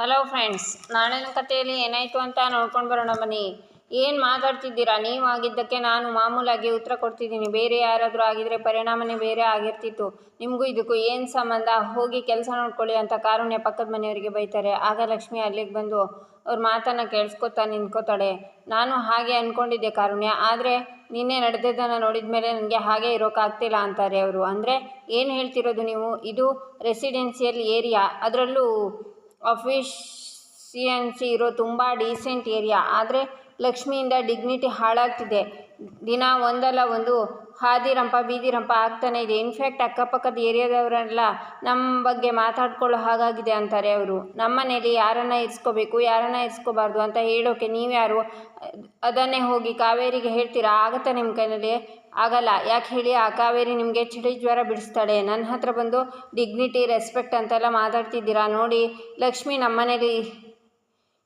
Hello friends ನಾಳಿನ ಕಥೆಯಲ್ಲಿ ಏನಾಯಿತು ಅಂತ ನೋಡ್ಕೊಂಡು ಬರೋಣ ಬನ್ನಿ. ಏನು ಮಾತಾಡ್ತಿದ್ದೀರಾ? ನೀವು ಆಗಿದ್ದಕ್ಕೆ ನಾನು ಮಾಮೂಲಾಗಿ ಉತ್ತರ ಕೊಡ್ತಿದ್ದೀನಿ. ಬೇರೆ ಯಾರಾದರೂ ಆಗಿದ್ರೆ ಪರಿಣಾಮನೇ ಬೇರೆ ಆಗಿರ್ತಿತ್ತು. ನಿಮಗೂ ಇದಕ್ಕೂ ಏನು ಸಂಬಂಧ? ಹೋಗಿ ಕೆಲಸ ನೋಡ್ಕೊಳ್ಳಿ ಅಂತ ಕಾರುಣ್ಯ ಪಕ್ಕದ ಮನೆಯವರಿಗೆ ಬೈತಾರೆ. ಆಗ ಲಕ್ಷ್ಮಿ ಅಲ್ಲಿಗೆ ಬಂದು ಅವ್ರ ಮಾತನ್ನು ಕೇಳಿಸ್ಕೊತಾ ನಿಂತ್ಕೋತಾಳೆ. ನಾನು ಹಾಗೆ ಅಂದ್ಕೊಂಡಿದ್ದೆ ಕಾರುಣ್ಯ, ಆದರೆ ನಿನ್ನೆ ನಡೆದಿದ್ದನ್ನು ನೋಡಿದ ಮೇಲೆ ನನಗೆ ಹಾಗೆ ಇರೋಕ್ಕಾಗ್ತಿಲ್ಲ ಅಂತಾರೆ ಅವರು. ಅಂದರೆ ಏನು ಹೇಳ್ತಿರೋದು ನೀವು? ಇದು ರೆಸಿಡೆನ್ಸಿಯಲ್ ಏರಿಯಾ ಅದರಲ್ಲೂ ಅಫಿಷಿಯನ್ಸಿ ಇರೋ ತುಂಬ ಡೀಸೆಂಟ್ ಏರಿಯಾ ಆದರೆ ಲಕ್ಷ್ಮಿಯಿಂದ ಡಿಗ್ನಿಟಿ ಹಾಳಾಗ್ತಿದೆ. ದಿನ ಒಂದಲ್ಲ ಒಂದು ಹಾದಿರಂಪ ಬೀದಿರಂಪ ಆಗ್ತಾನೆ ಇದೆ. ಇನ್ಫ್ಯಾಕ್ಟ್ ಅಕ್ಕಪಕ್ಕದ ಏರಿಯಾದವರೆಲ್ಲ ನಮ್ಮ ಬಗ್ಗೆ ಮಾತಾಡ್ಕೊಳ್ಳೋ ಹಾಗಾಗಿದೆ ಅಂತಾರೆ ಅವರು. ನಮ್ಮ ಮನೇಲಿ ಯಾರನ್ನು ಇರಿಸ್ಕೋಬೇಕು, ಯಾರನ್ನ ಇರಿಸ್ಕೋಬಾರ್ದು ಅಂತ ಹೇಳೋಕೆ ನೀವ್ಯಾರು ಅದನ್ನೇ ಹೋಗಿ ಕಾವೇರಿಗೆ ಹೇಳ್ತೀರಾ? ಆಗತ್ತಾ ನಿಮ್ಮ ಕೈಯಲ್ಲಿ ಆಗಲ್ಲ. ಯಾಕೆ ಹೇಳಿ? ಆ ಕಾವೇರಿ ನಿಮಗೆ ಚಳಿ ಜ್ವರ ಬಿಡಿಸ್ತಾಳೆ. ನನ್ನ ಹತ್ರ ಬಂದು ಡಿಗ್ನಿಟಿ ರೆಸ್ಪೆಕ್ಟ್ ಅಂತೆಲ್ಲ ಮಾತಾಡ್ತಿದ್ದೀರಾ? ನೋಡಿ, ಲಕ್ಷ್ಮಿ ನಮ್ಮನೇಲಿ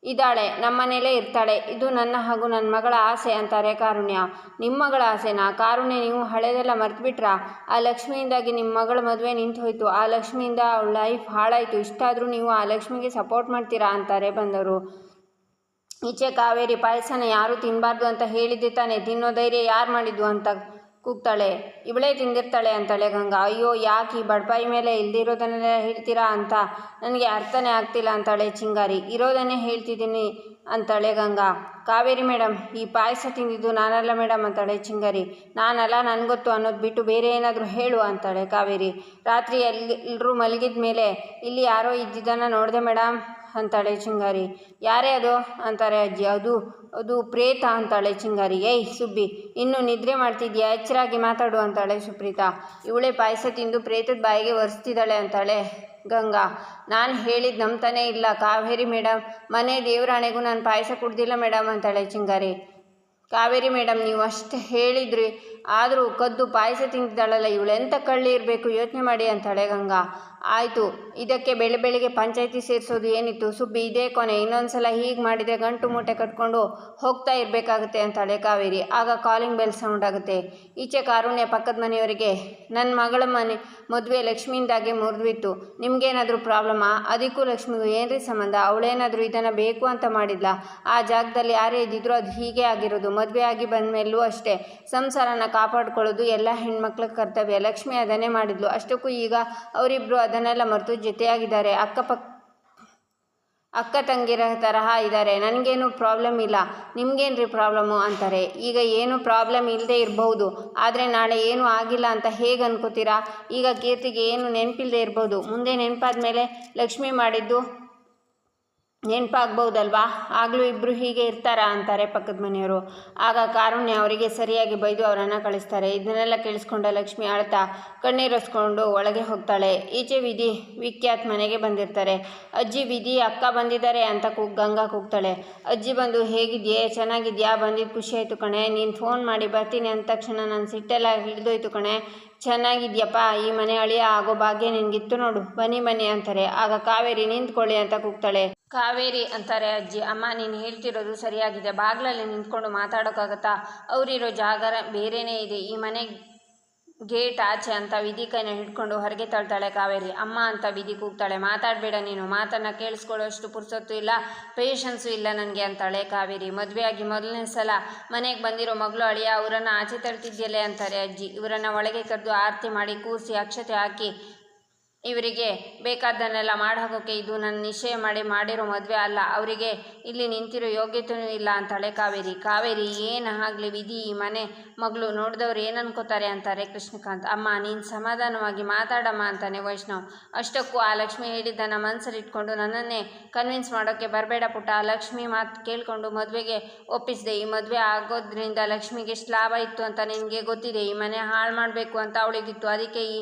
ಇದ್ದಾಳೆ. ನಮ್ಮನೇಲೇ ಇರ್ತಾಳೆ. ಇದು ನನ್ನ ಹಾಗೂ ನನ್ನ ಮಗಳ ಆಸೆ ಅಂತಾರೆ ಕಾರುಣ್ಯ. ನಿಮ್ಮ ಮಗಳ ಆಸೆನಾ? ಕಾರುಣ್ಯ, ನೀವು ಹಳೆದೆಲ್ಲ ಮರ್ತ್ಬಿಟ್ರಾ? ಆ ಲಕ್ಷ್ಮಿಯಿಂದಾಗಿ ನಿಮ್ಮ ಮಗಳ ಮದುವೆ ನಿಂತು ಹೋಯಿತು ಆ ಲಕ್ಷ್ಮಿಯಿಂದ ಅವಳ ಲೈಫ್ ಹಾಳಾಯಿತು. ಇಷ್ಟಾದರೂ ನೀವು ಆ ಲಕ್ಷ್ಮಿಗೆ ಸಪೋರ್ಟ್ ಮಾಡ್ತೀರಾ ಅಂತಾರೆ ಬಂದವರು. ಈಚೆ ಕಾವೇರಿ ಪಾಯಸನ ಯಾರೂ ತಿನ್ನಬಾರ್ದು ಅಂತ ಹೇಳಿದ್ದೆ ತಾನೆ. ತಿನ್ನೋ ಧೈರ್ಯ ಯಾರು ಮಾಡಿದ್ದು ಅಂತ ಕೂಗ್ತಾಳೆ. ಇವಳೇ ತಿಂದಿರ್ತಾಳೆ ಅಂತಾಳೆ ಗಂಗಾ. ಅಯ್ಯೋ, ಯಾಕೆ ಈ ಬಡಪಾಯಿ ಮೇಲೆ ಇಲ್ದಿರೋದನ್ನೆಲ್ಲ ಹೇಳ್ತೀರಾ ಅಂತ? ನನಗೆ ಅರ್ಥನೇ ಆಗ್ತಿಲ್ಲ ಅಂತಾಳೆ ಚಿಂಗಾರಿ. ಇರೋದನ್ನೇ ಹೇಳ್ತಿದ್ದೀನಿ ಅಂತಾಳೆ ಗಂಗಾ. ಕಾವೇರಿ ಮೇಡಮ್ ಈ ಪಾಯಸ ತಿಂದಿದ್ದು ನಾನಲ್ಲ ಮೇಡಮ್ ಅಂತಾಳೆ ಚಿಂಗಾರಿ. ನಾನಲ್ಲ ನನಗೊತ್ತು ಅನ್ನೋದು ಬಿಟ್ಟು ಬೇರೆ ಏನಾದರೂ ಹೇಳು, ಅಂತಾಳೆ ಕಾವೇರಿ. ರಾತ್ರಿ ಎಲ್ಲಿ ಎಲ್ಲರೂ ಮಲಗಿದ ಮೇಲೆ ಇಲ್ಲಿ ಯಾರೋ ಇದ್ದಿದ್ದನ್ನು ನೋಡಿದೆ ಮೇಡಮ್ ಅಂತಾಳೆ ಚಿಂಗಾರಿ. ಯಾರೇ ಅದು? ಅಂತಾರೆ ಅಜ್ಜಿ. ಅದು ಅದು ಪ್ರೇತ ಅಂತಾಳೆ ಚಿಂಗಾರಿ. ಏಯ್ ಸುಬ್ಬಿ, ಇನ್ನು ನಿದ್ರೆ ಮಾಡ್ತಿದ್ಯಾ? ಎಚ್ಚರಾಗಿ ಮಾತಾಡು ಅಂತಾಳೆ ಸುಪ್ರೀತಾ. ಇವಳೇ ಪಾಯಸ ತಿಂದು ಪ್ರೇತದ ಬಾಯಿಗೆ ಒರೆಸ್ತಿದ್ದಾಳೆ ಅಂತಾಳೆ ಗಂಗಾ. ನಾನು ಹೇಳಿದ್ದು ನಂಬ್ತಾನೇ ಇಲ್ಲ. ಕಾವೇರಿ ಮೇಡಮ್ ಮನೆ ದೇವರಾಣೆಗೂ ನಾನು ಪಾಯಸ ಕುಡ್ದಿಲ್ಲ ಮೇಡಮ್ ಅಂತಾಳೆ ಚಿಂಗಾರಿ. ಕಾವೇರಿ ಮೇಡಮ್ ನೀವು ಅಷ್ಟು ಹೇಳಿದ್ರಿ. ಆದರೂ ಕದ್ದು ಪಾಯಸ ತಿಂತಿದ್ದಾಳಲ್ಲ ಇವಳು ಎಂಥ ಕಳ್ಳಿ ಇರಬೇಕು? ಯೋಚನೆ ಮಾಡಿ ಅಂತಾಳೆ ಗಂಗಾ. ಆಯಿತು, ಇದಕ್ಕೆ ಬೆಳೆ ಬೆಳಿಗ್ಗೆ ಪಂಚಾಯಿತಿ ಸೇರಿಸೋದು ಏನಿತ್ತು? ಸುಬ್ಬಿ, ಇದೇ ಕೊನೆ. ಇನ್ನೊಂದು ಸಲ ಹೀಗೆ ಮಾಡಿದರೆ ಗಂಟು ಮೂಟೆ ಕಟ್ಕೊಂಡು ಹೋಗ್ತಾ ಇರಬೇಕಾಗುತ್ತೆ ಅಂತಾಳೆ ಕಾವೇರಿ. ಆಗ ಕಾಲಿಂಗ್ ಬೆಲ್ ಸೌಂಡ್ ಆಗುತ್ತೆ. ಈಚೆ ಕಾರುಣ್ಯ ಪಕ್ಕದ ಮನೆಯವರಿಗೆ ನನ್ನ ಮಗಳ ಮನೆ ಮದುವೆ ಲಕ್ಷ್ಮಿಯಿಂದಾಗಿ ಮುರಿದಿತ್ತು ನಿಮಗೇನಾದರೂ ಪ್ರಾಬ್ಲಮಾ? ಅದಕ್ಕೂ ಲಕ್ಷ್ಮಿಗೂ ಏನ್ರಿ ಸಂಬಂಧ? ಅವಳೇನಾದರೂ ಇದನ್ನು ಬೇಕು ಅಂತ ಮಾಡಿದ್ಲ? ಆ ಜಾಗದಲ್ಲಿ ಯಾರೇ ಇದ್ದಿದ್ರು ಅದು ಹೀಗೆ ಆಗಿರೋದು. ಮದುವೆ ಆಗಿ ಬಂದ ಮೇಲೂ ಅಷ್ಟೇ. ಸಂಸಾರನ ಕಾಪಾಡ್ಕೊಳ್ಳೋದು ಎಲ್ಲ ಹೆಣ್ಮಕ್ಳ ಕರ್ತವ್ಯ. ಲಕ್ಷ್ಮಿ ಅದನ್ನೇ ಮಾಡಿದ್ಲು. ಅಷ್ಟಕ್ಕೂ ಈಗ ಅವರಿಬ್ಬರು ಅದನ್ನೆಲ್ಲ ಮರೆತು ಜೊತೆಯಾಗಿದ್ದಾರೆ. ಅಕ್ಕಪಕ್ಕ ಅಕ್ಕ ತಂಗಿರ ತರಹ ಇದ್ದಾರೆ. ನನಗೇನು ಪ್ರಾಬ್ಲಮ್ ಇಲ್ಲ. ನಿಮಗೇನ್ರಿ ಪ್ರಾಬ್ಲಮ್ಮು ಅಂತಾರೆ. ಈಗ ಏನು ಪ್ರಾಬ್ಲಮ್ ಇಲ್ಲದೆ ಇರಬಹುದು. ಆದರೆ ನಾಳೆ ಏನೂ ಆಗಿಲ್ಲ ಅಂತ ಹೇಗೆ ಅನ್ಕೋತೀರಾ? ಈಗ ಕೀರ್ತಿಗೆ ಏನು ನೆನಪಿಲ್ಲದೆ ಇರ್ಬೋದು ಮುಂದೆ ನೆನಪಾದ ಮೇಲೆ ಲಕ್ಷ್ಮಿ ಮಾಡಿದ್ದು ನೆನಪಾಗ್ಬೋದಲ್ವಾ ಆಗಲೂ ಇಬ್ಬರು ಹೀಗೆ ಇರ್ತಾರಾ ಅಂತಾರೆ ಪಕ್ಕದ ಮನೆಯವರು. ಆಗ ಕಾರುಣ್ಯ ಅವರಿಗೆ ಸರಿಯಾಗಿ ಬೈದು ಅವರನ್ನು ಕಳಿಸ್ತಾರೆ. ಇದನ್ನೆಲ್ಲ ಕೇಳಿಸ್ಕೊಂಡ ಲಕ್ಷ್ಮಿ ಅಳ್ತಾ ಕಣ್ಣೀರಸ್ಕೊಂಡು ಒಳಗೆ ಹೋಗ್ತಾಳೆ. ಈಚೆ ವಿಧಿ, ವಿಖ್ಯಾತ್ ಮನೆಗೆ ಬಂದಿರ್ತಾರೆ. ಅಜ್ಜಿ, ವಿಧಿ, ಅಕ್ಕ ಬಂದಿದ್ದಾರೆ ಅಂತ ಕೂಗ್ ಗಂಗಾ ಕೂಗ್ತಾಳೆ. ಅಜ್ಜಿ ಬಂದು, ಹೇಗಿದೆಯೇ? ಚೆನ್ನಾಗಿದೆಯಾ? ಬಂದಿದ್ದು ಖುಷಿ ಆಯಿತು ಕಣೆ. ನೀನು ಫೋನ್ ಮಾಡಿ ಬರ್ತೀನಿ ಅಂದ ತಕ್ಷಣ ನನ್ನ ಸಿಟ್ಟೆಲ್ಲ ಹಿಡಿದೋಯ್ತು ಕಣೆ. ಚೆನ್ನಾಗಿದ್ಯಪ್ಪ, ಈ ಮನೆ ಅಳಿಯ ಆಗೋ ಭಾಗ್ಯ ನಿನ್ಗಿತ್ತು ನೋಡು. ಬನ್ನಿ ಬನ್ನಿ ಅಂತಾರೆ. ಆಗ ಕಾವೇರಿ ನಿಂತ್ಕೊಳ್ಳಿ ಅಂತ ಕೂಗ್ತಾಳೆ. ಕಾವೇರಿ ಅಂತಾರೆ, ಅಜ್ಜಿ, ಅಮ್ಮ, ನೀನು ಹೇಳ್ತಿರೋದು ಸರಿಯಾಗಿದೆ. ಬಾಗ್ಲಲ್ಲಿ ನಿಂತ್ಕೊಂಡು ಮಾತಾಡೋಕ್ಕಾಗತ್ತಾ? ಅವರಿರೋ ಜಾಗ ಬೇರೆಯೇ ಇದೆ. ಈ ಮನೆ ಗೇಟ್ ಆಚೆ ಅಂತ ವಿಧಿ ಕೈನ ಹಿಡ್ಕೊಂಡು ಹೊರಗೆ ತಳ್ತಾಳೆ ಕಾವೇರಿ. ಅಮ್ಮ ಅಂತ ವಿಧಿ ಕೂಗ್ತಾಳೆ. ಮಾತಾಡಬೇಡ ನೀನು. ಮಾತನ್ನು ಕೇಳಿಸ್ಕೊಳ್ಳೋಷ್ಟು ಪುರ್ಸೊತ್ತು ಇಲ್ಲ. ಪೇಷನ್ಸು ಇಲ್ಲ ನನಗೆ ಅಂತಾಳೆ ಕಾವೇರಿ. ಮದುವೆಯಾಗಿ ಮೊದಲನೇ ಸಲ ಮನೆಗೆ ಬಂದಿರೋ ಮಗಳು ಅಳಿಯ ಅವರನ್ನು ಆಚೆ ತಳ್ತಿದ್ಯಲ್ಲೇ ಅಂತಾರೆ ಅಜ್ಜಿ. ಇವರನ್ನು ಒಳಗೆ ಕರೆದು ಆರತಿ ಮಾಡಿ ಕೂರಿಸಿ ಅಕ್ಷತೆ ಹಾಕಿ ಇವರಿಗೆ ಬೇಕಾದ್ದನ್ನೆಲ್ಲ ಮಾಡಿ ಇದು ನನ್ನ ನಿಶ್ಚಯ ಮಾಡಿ ಮಾಡಿರೋ ಮದುವೆ ಅಲ್ಲ. ಅವರಿಗೆ ಇಲ್ಲಿ ನಿಂತಿರೋ ಯೋಗ್ಯತೆಯೂ ಇಲ್ಲ ಅಂತಾಳೆ ಕಾವೇರಿ. ಕಾವೇರಿ, ಏನು ಆಗಲಿ ವಿಧಿ, ಈ ಮನೆ ಮಗಳು ನೋಡಿದವ್ರು ಏನು ಅನ್ಕೋತಾರೆ ಅಂತಾರೆ ಕೃಷ್ಣಕಾಂತ್. ಅಮ್ಮ, ನೀನು ಸಮಾಧಾನವಾಗಿ ಮಾತಾಡಮ್ಮ ಅಂತಾನೆ ವೈಷ್ಣವ್. ಅಷ್ಟಕ್ಕೂ ಆ ಲಕ್ಷ್ಮಿ ಹೇಳಿದ್ದನ್ನು ಮನಸ್ಸಲ್ಲಿ ಇಟ್ಕೊಂಡು ನನ್ನನ್ನೇ ಕನ್ವಿನ್ಸ್ ಮಾಡೋಕ್ಕೆ ಬರಬೇಡ ಪುಟ್ಟ. ಆ ಲಕ್ಷ್ಮಿ ಮಾತು ಕೇಳಿಕೊಂಡು ಮದುವೆಗೆ ಒಪ್ಪಿಸಿದೆ. ಈ ಮದುವೆ ಆಗೋದ್ರಿಂದ ಲಕ್ಷ್ಮಿಗೆ ಎಷ್ಟು ಲಾಭ ಇತ್ತು ಅಂತ ನಿನಗೆ ಗೊತ್ತಿದೆ. ಈ ಮನೆ ಹಾಳು ಮಾಡಬೇಕು ಅಂತ ಅವಳಿಗಿತ್ತು. ಅದಕ್ಕೆ ಈ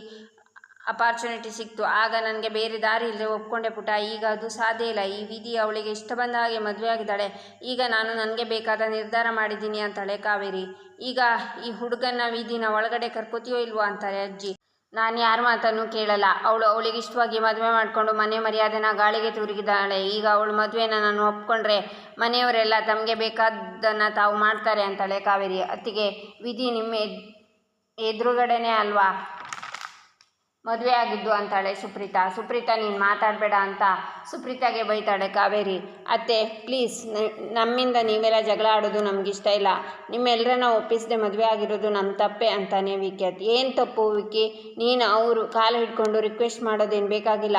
ಅಪಾರ್ಚುನಿಟಿ ಸಿಕ್ತು. ಆಗ ನನಗೆ ಬೇರೆ ದಾರಿ ಇಲ್ಲದೆ ಒಪ್ಕೊಂಡೆ ಪುಟ. ಈಗ ಅದು ಸಾಧ್ಯ ಇಲ್ಲ. ಈ ವಿಧಿ ಅವಳಿಗೆ ಇಷ್ಟ ಬಂದ ಹಾಗೆ ಮದುವೆ ಆಗಿದ್ದಾಳೆ ಈಗ ನಾನು ನನಗೆ ಬೇಕಾದ ನಿರ್ಧಾರ ಮಾಡಿದ್ದೀನಿ ಅಂತಾಳೆ ಕಾವೇರಿ. ಈಗ ಈ ಹುಡುಗನ ವಿಧಿನ ಒಳಗಡೆ ಕರ್ಕೋತೀಯೋ ಇಲ್ವೋ ಅಂತಾರೆ ಅಜ್ಜಿ. ನಾನು ಯಾರ ಮಾತನ್ನು ಕೇಳಲ್ಲ. ಅವಳು ಅವಳಿಗೆ ಇಷ್ಟವಾಗಿ ಮದುವೆ ಮಾಡಿಕೊಂಡು ಮನೆ ಮರ್ಯಾದೆನ ಗಾಳಿಗೆ ತೂರಿಗಿದ್ದಾಳೆ. ಈಗ ಅವಳು ಮದುವೆನ ನಾನು ಒಪ್ಕೊಂಡ್ರೆ ಮನೆಯವರೆಲ್ಲ ತಮಗೆ ಬೇಕಾದ್ದನ್ನು ತಾವು ಮಾಡ್ತಾರೆ ಅಂತಾಳೆ ಕಾವೇರಿ. ಅತ್ತಿಗೆ ವಿಧಿ ನಿಮ್ಮ ಎದುರುಗಡೆನೇ ಅಲ್ವಾ? ಮದುವೆ ಆಗಿದ್ದು ಅಂತಾಳೆ ಸುಪ್ರೀತಾ. ಸುಪ್ರೀತಾ, ನೀನು ಮಾತಾಡಬೇಡ ಅಂತ ಸುಪ್ರೀತಾಗೆ ಬೈತಾಳೆ ಕಾವೇರಿ. ಅತ್ತೆ ಪ್ಲೀಸ್ ನಮ್ಮಿಂದ ನೀವೆಲ್ಲ ಜಗಳ ಆಡೋದು ನಮಗಿಷ್ಟ ಇಲ್ಲ. ನಿಮ್ಮೆಲ್ಲರನ್ನ ಒಪ್ಪಿಸದೆ ಮದುವೆ ಆಗಿರೋದು ನಮ್ಮ ತಪ್ಪೆ ಅಂತಾನೆ ವಿಕಿ ಏನು ತಪ್ಪು ವಿಕಿ ನೀನು ಅವರು ಕಾಲು ಹಿಡ್ಕೊಂಡು ರಿಕ್ವೆಸ್ಟ್ ಮಾಡೋದೇನು ಬೇಕಾಗಿಲ್ಲ.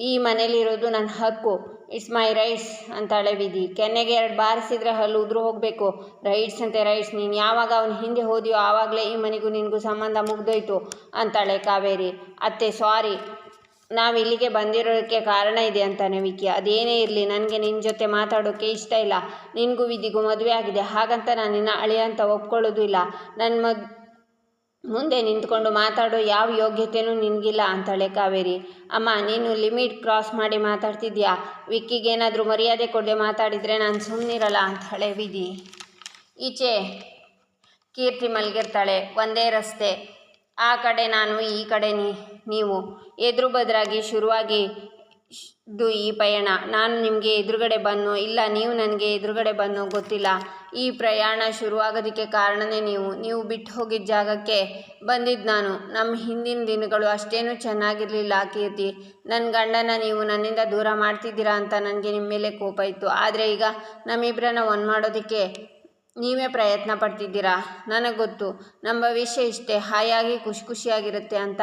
ಈ ಮನೇಲಿರೋದು ನನ್ನ ಹಕ್ಕು. ಇಟ್ಸ್ ಮೈ ರೈಟ್ಸ್ ಅಂತಾಳೆ ವಿಧಿ. ಕೆನ್ನೆಗೆ ಎರಡು ಬಾರಿಸಿದ್ರೆ ಹಲ್ಲು ಉದ್ರು ಹೋಗಬೇಕು. ರೈಟ್ಸ್ ಅಂತೆ ರೈಟ್ಸ್ ನೀನು ಯಾವಾಗ ಅವನು ಹಿಂದೆ ಹೋದಿಯೋ ಆವಾಗಲೇ ಈ ಮನೆಗೂ ನಿನಗೂ ಸಂಬಂಧ ಮುಗ್ದೋಯ್ತು ಅಂತಾಳೆ ಕಾವೇರಿ. ಅತ್ತೆ ಸಾರಿ ನಾವು ಇಲ್ಲಿಗೆ ಬಂದಿರೋದಕ್ಕೆ ಕಾರಣ ಇದೆ ಅಂತಾನೆ ವಿಕಿ. ಅದೇನೇ ಇರಲಿ, ನನಗೆ ನಿನ್ನ ಜೊತೆ ಮಾತಾಡೋಕ್ಕೆ ಇಷ್ಟ ಇಲ್ಲ. ನಿನಗೂ ವಿಧಿಗೂ ಮದುವೆ ಆಗಿದೆ. ಹಾಗಂತ ನಾನು ನಿನ್ನ ಅಳಿಯ ಅಂತ ಒಪ್ಕೊಳ್ಳೋದು ಇಲ್ಲ. ನನ್ನ ಮದ್ ಮುಂದೆ ನಿಂತ್ಕೊಂಡು ಮಾತಾಡೋ ಯಾವ ಯೋಗ್ಯತೆಯೂ ನಿನಗಿಲ್ಲ ಅಂತಾಳೆ ಕಾವೇರಿ. ಅಮ್ಮ, ನೀನು ಲಿಮಿಟ್ ಕ್ರಾಸ್ ಮಾಡಿ ಮಾತಾಡ್ತಿದ್ಯಾ? ವಿಕ್ಕಿಗೇನಾದರೂ ಮರ್ಯಾದೆ ಕೊಡದೆ ಮಾತಾಡಿದರೆ ನಾನು ಸುಮ್ಮನಿರಲ್ಲ ಅಂತಾಳೆ ವಿಧಿ. ಈಚೆ ಕೀರ್ತಿ ಮಲಗಿರ್ತಾಳೆ, ಒಂದೇ ರಸ್ತೆ. ಆ ಕಡೆ ನಾನು, ಈ ಕಡೆ ನೀವು. ಎದುರು ಬದರಾಗಿ ಶುರುವಾಗಿ ಇದು ಈ ಪಯಣ. ನಾನು ನಿಮಗೆ ಎದುರುಗಡೆ ಬನ್ನು ಇಲ್ಲ, ನೀವು ನನಗೆ ಎದುರುಗಡೆ ಬನ್ನೋ ಗೊತ್ತಿಲ್ಲ. ಈ ಪ್ರಯಾಣ ಶುರುವಾಗೋದಕ್ಕೆ ಕಾರಣನೇ ನೀವು. ನೀವು ಬಿಟ್ಟು ಹೋಗಿದ್ದ ಜಾಗಕ್ಕೆ ಬಂದಿದ್ದು ನಾನು. ನಮ್ಮ ಹಿಂದಿನ ದಿನಗಳು ಅಷ್ಟೇನೂ ಚೆನ್ನಾಗಿರಲಿಲ್ಲ ಕೀರ್ತಿ. ನನ್ನ ಗಂಡನ ನೀವು ನನ್ನಿಂದ ದೂರ ಮಾಡ್ತಿದ್ದೀರಾ ಅಂತ ನನಗೆ ನಿಮ್ಮ ಮೇಲೆ ಕೋಪ ಇತ್ತು. ಆದರೆ ಈಗ ನಮ್ಮಿಬ್ಬರನ್ನ ಒಂದು ಮಾಡೋದಕ್ಕೆ ನೀವೇ ಪ್ರಯತ್ನ ಪಡ್ತಿದ್ದೀರಾ? ನನಗೆ ಗೊತ್ತು, ನಮ್ಮ ಭವಿಷ್ಯ ಇಷ್ಟೇ ಹಾಯಾಗಿ ಖುಷಿ ಖುಷಿಯಾಗಿರುತ್ತೆ ಅಂತ.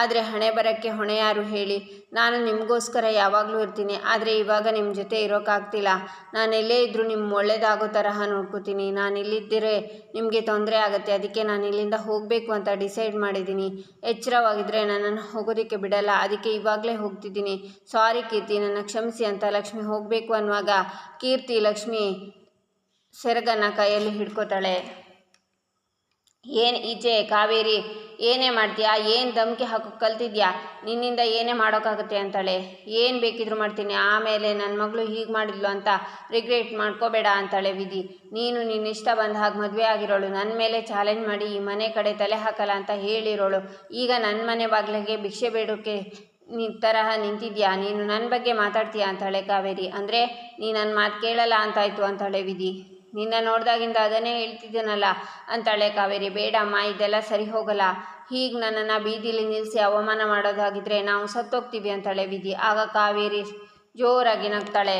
ಆದರೆ ಹಣೆ ಬರೋಕ್ಕೆ ಹೊಣೆ ಯಾರು ಹೇಳಿ, ನಾನು ನಿಮಗೋಸ್ಕರ ಯಾವಾಗಲೂ ಇರ್ತೀನಿ, ಆದರೆ ಇವಾಗ ನಿಮ್ಮ ಜೊತೆ ಇರೋಕ್ಕಾಗ್ತಿಲ್ಲ ನಾನು ಎಲ್ಲೇ ಇದ್ದರೂ ನಿಮ್ಮ ಒಳ್ಳೇದಾಗೋ ತರಹ ನೋಡ್ಕೋತೀನಿ. ನಾನು ಇಲ್ಲಿದ್ದರೆ ನಿಮಗೆ ತೊಂದರೆ ಆಗುತ್ತೆ, ಅದಕ್ಕೆ ನಾನು ಇಲ್ಲಿಂದ ಹೋಗಬೇಕು ಅಂತ ಡಿಸೈಡ್ ಮಾಡಿದ್ದೀನಿ. ಎಚ್ಚರವಾಗಿದ್ದರೆ ನನ್ನನ್ನು ಹೋಗೋದಕ್ಕೆ ಬಿಡಲ್ಲ, ಅದಕ್ಕೆ ಇವಾಗಲೇ ಹೋಗ್ತಿದ್ದೀನಿ. ಸಾರಿ ಕೀರ್ತಿ, ನನ್ನ ಕ್ಷಮಿಸಿ ಅಂತ ಲಕ್ಷ್ಮಿ ಹೋಗಬೇಕು ಅನ್ನುವಾಗ, ಕೀರ್ತಿ, ಲಕ್ಷ್ಮಿ ಸೆರಗನ್ನು ಕೈಯಲ್ಲಿ ಹಿಡ್ಕೋತಾಳೆ. ಏನು ಈಚೆ ಕಾವೇರಿ, ಏನೇ ಮಾಡ್ತೀಯಾ? ಏನು ಧಮಕಿ ಹಾಕೋ ಕಲ್ತಿದ್ಯಾ? ನಿನ್ನಿಂದ ಏನೇ ಮಾಡೋಕ್ಕಾಗುತ್ತೆ ಅಂತಾಳೆ. ಏನು ಬೇಕಿದ್ರು ಮಾಡ್ತೀನಿ. ಆಮೇಲೆ ನನ್ನ ಮಗಳು ಹೀಗೆ ಮಾಡಿದ್ಲು ಅಂತ ರಿಗ್ರೆಟ್ ಮಾಡ್ಕೋಬೇಡ ಅಂತಾಳೆ ವಿಧಿ. ನೀನು ನಿನ್ನ ಇಷ್ಟ ಬಂದ ಹಾಗೆ ಮದುವೆ ಆಗಿರೋಳು. ನನ್ನ ಮೇಲೆ ಚಾಲೆಂಜ್ ಮಾಡಿ ಈ ಮನೆ ಕಡೆ ತಲೆ ಹಾಕಲ್ಲ ಅಂತ ಹೇಳಿರೋಳು. ಈಗ ನನ್ನ ಮನೆ ಬಾಗಿಲಿಗೆ ಭಿಕ್ಷೆ ಬೇಡೋಕ್ಕೆ ನೀ ತರಹ ನಿಂತಿದ್ಯಾ? ನೀನು ನನ್ನ ಬಗ್ಗೆ ಮಾತಾಡ್ತೀಯಾ ಅಂತಾಳೆ ಕಾವೇರಿ. ಅಂದರೆ ನೀ ನನ್ನ ಮಾತು ಕೇಳಲ್ಲ ಅಂತಾಯ್ತು ಅಂತಾಳೆ ವಿಧಿ. ನಿನ್ನ ನೋಡ್ದಾಗಿಂದ ಅದನ್ನೇ ಹೇಳ್ತಿದ್ದೀನಲ್ಲ? ಅಂತಾಳೆ ಕಾವೇರಿ. ಬೇಡಮ್ಮ ಇದೆಲ್ಲ ಸರಿ ಹೋಗಲ್ಲ. ಹೀಗೆ ನನ್ನನ್ನು ಬೀದಿಲಿ ನಿಲ್ಲಿಸಿ ಅವಮಾನ ಮಾಡೋದಾಗಿದ್ದರೆ ನಾವು ಸತ್ತೋಗ್ತೀವಿ ಅಂತಾಳೆ ವಿಧಿ. ಆಗ ಕಾವೇರಿ ಜೋರಾಗಿ ನಗ್ತಾಳೆ.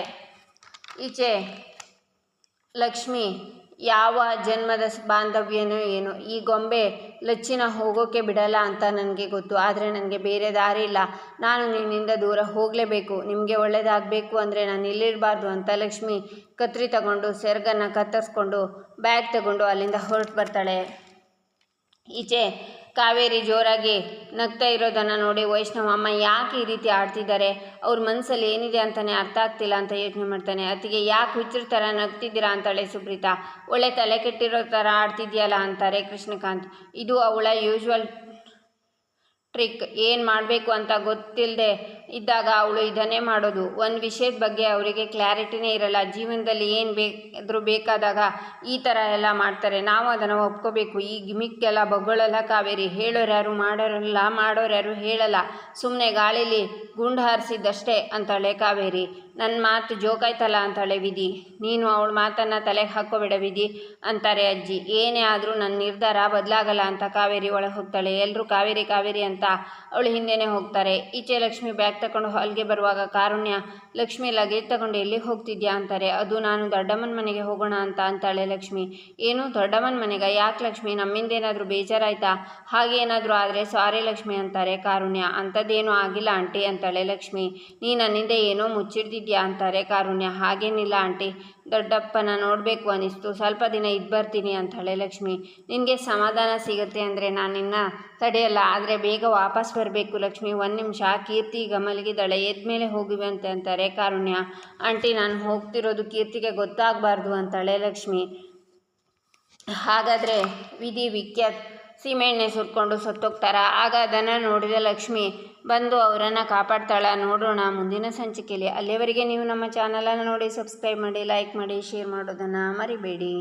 ಈಚೆ ಲಕ್ಷ್ಮಿ, ಯಾವ ಜನ್ಮದ ಬಾಂಧವ್ಯನೋ ಏನು, ಈ ಗೊಂಬೆ ಲಚ್ಚಿನ ಹೋಗೋಕೆ ಬಿಡಲ್ಲ ಅಂತ ನನಗೆ ಗೊತ್ತು. ಆದರೆ ನನಗೆ ಬೇರೆ ದಾರಿ ಇಲ್ಲ. ನಾನು ನಿನ್ನಿಂದ ದೂರ ಹೋಗಲೇಬೇಕು. ನಿಮಗೆ ಒಳ್ಳೆಯದಾಗಬೇಕು ಅಂದರೆ ನಾನು ಇಲ್ಲಿರಬಾರ್ದು ಅಂತ ಲಕ್ಷ್ಮಿ ಕತ್ರಿ ತಗೊಂಡು, ಸೆರ್ಗನ್ನು ಕತ್ತರಿಸ್ಕೊಂಡು ಬ್ಯಾಗ್ ತಗೊಂಡು ಅಲ್ಲಿಂದ ಹೊರಟು ಬರ್ತಾಳೆ. ಈಚೆ ಕಾವೇರಿ ಜೋರಾಗಿ ನಗ್ತಾ ಇರೋದನ್ನು ನೋಡಿ ವೈಷ್ಣವ ಅಮ್ಮ ಯಾಕೆ ಈ ರೀತಿ ಆಡ್ತಿದ್ದಾರೆ? ಅವ್ರ ಮನಸ್ಸಲ್ಲಿ ಏನಿದೆ ಅಂತಲೇ ಅರ್ಥ ಆಗ್ತಿಲ್ಲ ಅಂತ ಯೋಚನೆ ಮಾಡ್ತಾನೆ. ಅತಿಗೆ ಯಾಕೆ ಹುಚ್ಚರ ಥರ ನಗ್ತಿದ್ದೀರಾ ಅಂತಾಳೆ ಸುಪ್ರೀತಾ. ಒಳ್ಳೆ ತಲೆ ಕೆಟ್ಟಿರೋ ಥರ ಆಡ್ತಿದ್ಯಲ್ಲ ಅಂತಾರೆ ಕೃಷ್ಣಕಾಂತ್. ಇದು ಅವಳ ಯೂಶ್ವಲ್ ಟ್ರಿಕ್ ಏನು ಮಾಡಬೇಕು ಅಂತ ಗೊತ್ತಿಲ್ಲದೆ ಇದ್ದಾಗ ಅವಳು ಇದನ್ನೇ ಮಾಡೋದು. ಒಂದು ವಿಷಯದ ಬಗ್ಗೆ ಅವರಿಗೆ ಕ್ಲಾರಿಟಿನೇ ಇರಲ್ಲ. ಜೀವನದಲ್ಲಿ ಏನು ಬೇಕಾದರೂ ಬೇಕಾದಾಗ ಈ ಥರ ಎಲ್ಲ ಮಾಡ್ತಾರೆ. ನಾವು ಅದನ್ನು ಒಪ್ಕೋಬೇಕು. ಈ ಗಿಮಿಕ್ಕೆಲ್ಲ ಬಗ್ಗಳಲ್ಲ ಕಾವೇರಿ. ಹೇಳೋರು ಯಾರು, ಮಾಡೋರಲ್ಲ ಮಾಡೋರು ಯಾರು ಹೇಳಲ್ಲ. ಸುಮ್ಮನೆ ಗಾಳೀಲಿ ಗುಂಡು ಹಾರಿಸಿದ್ದಷ್ಟೇ ಅಂತಾಳೆ ಕಾವೇರಿ. ನನ್ನ ಮಾತು ಜೋಕಾಯ್ತಲ್ಲ ಅಂತಾಳೆ ವಿಧಿ. ನೀನು ಅವಳ ಮಾತನ್ನು ತಲೆಗೆ ಹಾಕೋಬೇಡ ವಿಧಿ ಅಂತಾರೆ ಅಜ್ಜಿ. ಏನೇ ಆದರೂ ನನ್ನ ನಿರ್ಧಾರ ಬದಲಾಗಲ್ಲ ಅಂತ ಕಾವೇರಿ ಒಳಗೆ ಹೋಗ್ತಾಳೆ. ಎಲ್ಲರೂ ಕಾವೇರಿ ಕಾವೇರಿ ಅಂತ ಅವಳು ಹಿಂದೆನೇ ಹೋಗ್ತಾರೆ. ಈಚೆ ಲಕ್ಷ್ಮಿ ಬ್ಯಾಗ್ ತಗೊಂಡು ಹಾಲ್ಗೆ ಬರುವಾಗ ಕಾರುಣ್ಯ, ಲಕ್ಷ್ಮಿ ಲಗೇಜ್ ತಗೊಂಡು ಎಲ್ಲಿಗೆ ಹೋಗ್ತಿದ್ಯಾ ಅಂತಾರೆ. ಅದು ನಾನು ದೊಡ್ಡಮ್ಮನ ಮನೆಗೆ ಹೋಗೋಣ ಅಂತ ಅಂತಾಳೆ ಲಕ್ಷ್ಮಿ. ಏನು ದೊಡ್ಡಮ್ಮನ ಮನೆಗೆ? ಯಾಕೆ ಲಕ್ಷ್ಮಿ? ನಮ್ಮಿಂದೇನಾದರೂ ಬೇಜಾರಾಯ್ತಾ? ಹಾಗೇನಾದರೂ ಆದರೆ ಸಾರಿ ಲಕ್ಷ್ಮಿ ಅಂತಾರೆ ಕಾರುಣ್ಯ. ಅಂಥದ್ದೇನೂ ಆಗಿಲ್ಲ ಆಂಟಿ ಅಂತಾಳೆ ಲಕ್ಷ್ಮಿ. ನೀ ನನ್ನಿಂದ ಏನೋ ಅಂತಾರೆ. ಕಾರುಣ್ಯ, ಹಾಗೇನಿಲ್ಲ ಆಂಟಿ, ದೊಡ್ಡಪ್ಪನ ನೋಡಬೇಕು ಅನಿಸ್ತು. ಸ್ವಲ್ಪ ದಿನ ಇದ್ದು ಬರ್ತೀನಿ ಅಂತಾಳೆ ಲಕ್ಷ್ಮಿ. ನಿನಗೆ ಸಮಾಧಾನ ಸಿಗುತ್ತೆ ಅಂದರೆ ನಾನು ನಿನ್ನ ತಡೆಯಲ್ಲ, ಆದರೆ ಬೇಗ ವಾಪಸ್ ಬರಬೇಕು ಲಕ್ಷ್ಮಿ. ಒಂದು ನಿಮಿಷ ಕೀರ್ತಿ ಈಗ ಮಲಗಿದ್ದಾಳೆ ಎದ್ಮೇಲೆ ಹೋಗಿವೆ ಅಂತ ಅಂತಾರೆ ಕಾರುಣ್ಯ. ಆಂಟಿ, ನಾನು ಹೋಗ್ತಿರೋದು ಕೀರ್ತಿಗೆ ಗೊತ್ತಾಗಬಾರ್ದು ಅಂತಾಳೆ ಲಕ್ಷ್ಮಿ. ಹಾಗಾದರೆ ವಿಧಿ ವಿಖ್ಯಾತ್ ಸೀಮೆಎಣ್ಣೆ ಸುರ್ಕೊಂಡು ಸತ್ತೋಗ್ತಾರ. ಆಗ ಅದನ್ನು ನೋಡಿದ ಲಕ್ಷ್ಮಿ, ಬಂದು ಅವರನ್ನು ಕಾಪಾಡ್ತಾಳ. ನೋಡೋಣ, ಮುಂದಿನ ಸಂಚಿಕೆಯಲ್ಲಿ ಅಲ್ಲಿಯವರೆಗೆ ನೀವು ನಮ್ಮ ಚಾನಲನ್ನು ನೋಡಿ ಸಬ್ಸ್ಕ್ರೈಬ್ ಮಾಡಿ ಲೈಕ್ ಮಾಡಿ ಶೇರ್ ಮಾಡೋದನ್ನು ಮರಿಬೇಡಿ.